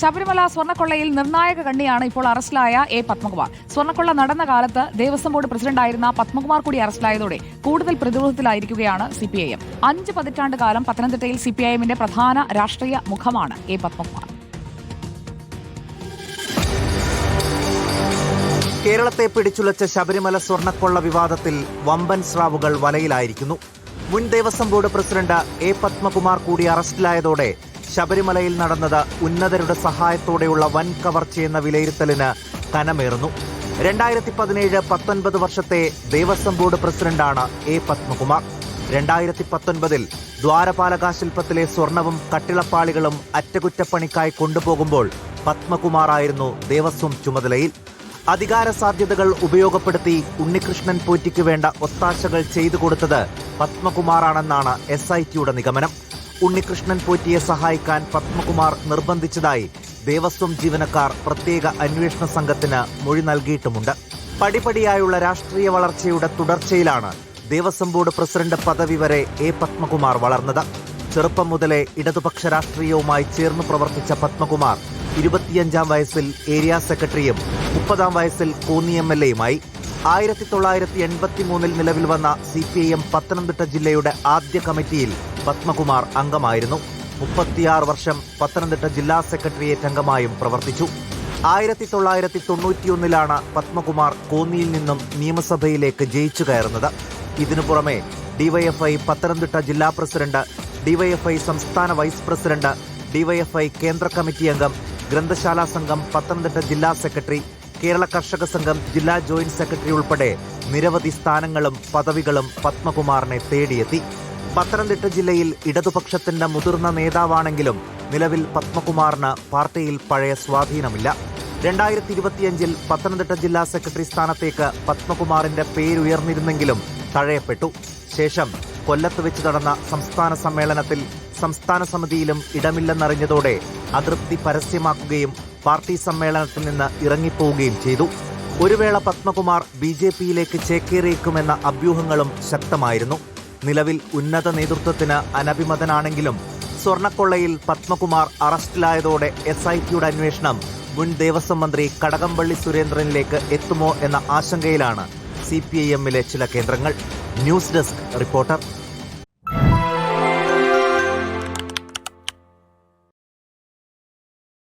ശബരിമല സ്വർണക്കൊള്ളയിൽ നിർണായക കണ്ണിയാണ് ഇപ്പോൾ അറസ്റ്റിലായ എ പത്മകുമാർ. സ്വർണക്കൊള്ള നടന്ന കാലത്ത് ദേവസ്വം ബോർഡ് പ്രസിഡന്റായിരുന്ന പത്മകുമാർ കൂടി അറസ്റ്റിലായതോടെ കൂടുതൽ പ്രതിരോധത്തിലായിരിക്കുകയാണ് സി പി ഐ എം. അഞ്ച് പതിറ്റാണ്ട് കാലം പത്തനംതിട്ടയിൽ സിപിഐഎമ്മിന്റെ പ്രധാന രാഷ്ട്രീയ മുഖമാണ് എ പത്മകുമാർ. കേരളത്തെ പിടിച്ചുലച്ച ശബരിമല സ്വർണക്കൊള്ള വിവാദത്തിൽ വമ്പൻ സ്രാവുകൾ വലയിലായിരിക്കുന്നു. മുൻ Devaswom board president A Padmakumar കൂടി അറസ്റ്റിലായതോടെ ശബരിമലയിൽ നടന്നത് ഉന്നതരുടെ സഹായത്തോടെയുള്ള വൻ കവർച്ചയെന്ന വിലയിരുത്തലിന് കനമേറുന്നു. രണ്ടായിരത്തി പതിനേഴ് പത്തൊൻപത് വർഷത്തെ ദേവസ്വം ബോർഡ് പ്രസിഡന്റാണ് എ പത്മകുമാർ. രണ്ടായിരത്തി പത്തൊൻപതിൽ ദ്വാരപാലക ശില്പത്തിലെ സ്വർണവും കട്ടിളപ്പാളികളും അറ്റകുറ്റപ്പണിക്കായി കൊണ്ടുപോകുമ്പോൾ പത്മകുമാറായിരുന്നു ദേവസ്വം ചുമതലയിൽ. അധികാര സാധ്യതകൾ ഉപയോഗപ്പെടുത്തി ഉണ്ണികൃഷ്ണൻ പോറ്റിക്ക് വേണ്ട ഒത്താശകൾ ചെയ്തു കൊടുത്തത് പത്മകുമാറാണെന്നാണ് എസ് ഐ ടിയുടെ നിഗമനം. ഉണ്ണികൃഷ്ണൻ പോറ്റിയെ സഹായിക്കാൻ പത്മകുമാർ നിർബന്ധിച്ചതായി ദേവസ്വം ജീവനക്കാർ പ്രത്യേക അന്വേഷണ സംഘത്തിന് മൊഴി നൽകിയിട്ടുമുണ്ട്. പടിപടിയായുള്ള രാഷ്ട്രീയ വളർച്ചയുടെ തുടർച്ചയിലാണ് ദേവസ്വം ബോർഡ് പ്രസിഡന്റ് പദവി വരെ എ പത്മകുമാർ വളർന്നത്. ചെറുപ്പം മുതലേ ഇടതുപക്ഷ രാഷ്ട്രീയവുമായി ചേർന്ന് പ്രവർത്തിച്ച പത്മകുമാർ ഇരുപത്തിയഞ്ചാം വയസ്സിൽ ഏരിയ സെക്രട്ടറിയും മുപ്പതാം വയസ്സിൽ കോന്നി എം എൽ എയുമായി ആയിരത്തി തൊള്ളായിരത്തി എൺപത്തി മൂന്നിൽ നിലവിൽ വന്ന C P I M Pathanamthitta ജില്ലയുടെ ആദ്യ കമ്മിറ്റിയിൽ പത്മകുമാർ അംഗമായിരുന്നു. മുപ്പത്തിയാറ് വർഷം പത്തനംതിട്ട ജില്ലാ സെക്രട്ടേറിയറ്റ് അംഗമായും പ്രവർത്തിച്ചു. ആയിരത്തി തൊള്ളായിരത്തി തൊണ്ണൂറ്റിയൊന്നിലാണ് പത്മകുമാർ കോന്നിയിൽ നിന്നും നിയമസഭയിലേക്ക് ജയിച്ചു കയറുന്നത്. ഇതിനു പുറമെ ഡിവൈഎഫ്ഐ പത്തനംതിട്ട ജില്ലാ പ്രസിഡന്റ് ഡിവൈഎഫ്ഐ സംസ്ഥാന വൈസ് പ്രസിഡന്റ് ഡിവൈഎഫ്ഐ കേന്ദ്ര കമ്മിറ്റി അംഗം ഗ്രന്ഥശാലാ സംഘം പത്തനംതിട്ട ജില്ലാ സെക്രട്ടറി കേരള കർഷക സംഘം ജില്ലാ ജോയിന്റ് സെക്രട്ടറി ഉൾപ്പെടെ നിരവധി സ്ഥാനങ്ങളും പദവികളും പത്മകുമാറിനെ തേടിയെത്തി. പത്തനംതിട്ട ജില്ലയിൽ ഇടതുപക്ഷത്തിന്റെ മുതിർന്ന നേതാവാണെങ്കിലും നിലവിൽ പത്മകുമാറിന് പാർട്ടിയിൽ പഴയ സ്വാധീനമില്ല. രണ്ടായിരത്തി ഇരുപത്തിയഞ്ചിൽ പത്തനംതിട്ട ജില്ലാ സെക്രട്ടറി സ്ഥാനത്തേക്ക് പത്മകുമാറിന്റെ പേരുയർന്നിരുന്നെങ്കിലും തഴയപ്പെട്ടു. ശേഷം കൊല്ലത്ത് വെച്ച് നടന്ന സംസ്ഥാന സമ്മേളനത്തിൽ സംസ്ഥാന സമിതിയിലും ഇടമില്ലെന്നറിഞ്ഞതോടെ അതൃപ്തി പരസ്യമാക്കുകയും പാർട്ടി സമ്മേളനത്തിൽ നിന്ന് ഇറങ്ങിപ്പോവുകയും ചെയ്തു. ഒരു വേള പത്മകുമാർ ബി ജെ പിയിലേക്ക് ചേക്കേറിയേക്കുമെന്ന അഭ്യൂഹങ്ങളും ശക്തമായിരുന്നു. നിലവിൽ ഉന്നത നേതൃത്വത്തിന് അനഭിമതനാണെങ്കിലും സ്വർണക്കൊള്ളയിൽ പത്മകുമാർ അറസ്റ്റിലായതോടെ എസ് ഐ ടിയുടെ അന്വേഷണം മുൻ ദേവസ്വം മന്ത്രി കടകംപള്ളി സുരേന്ദ്രനിലേക്ക് എത്തുമോ എന്ന ആശങ്കയിലാണ് സി പി ഐ എമ്മിലെ ചില കേന്ദ്രങ്ങൾ. News desk reporter.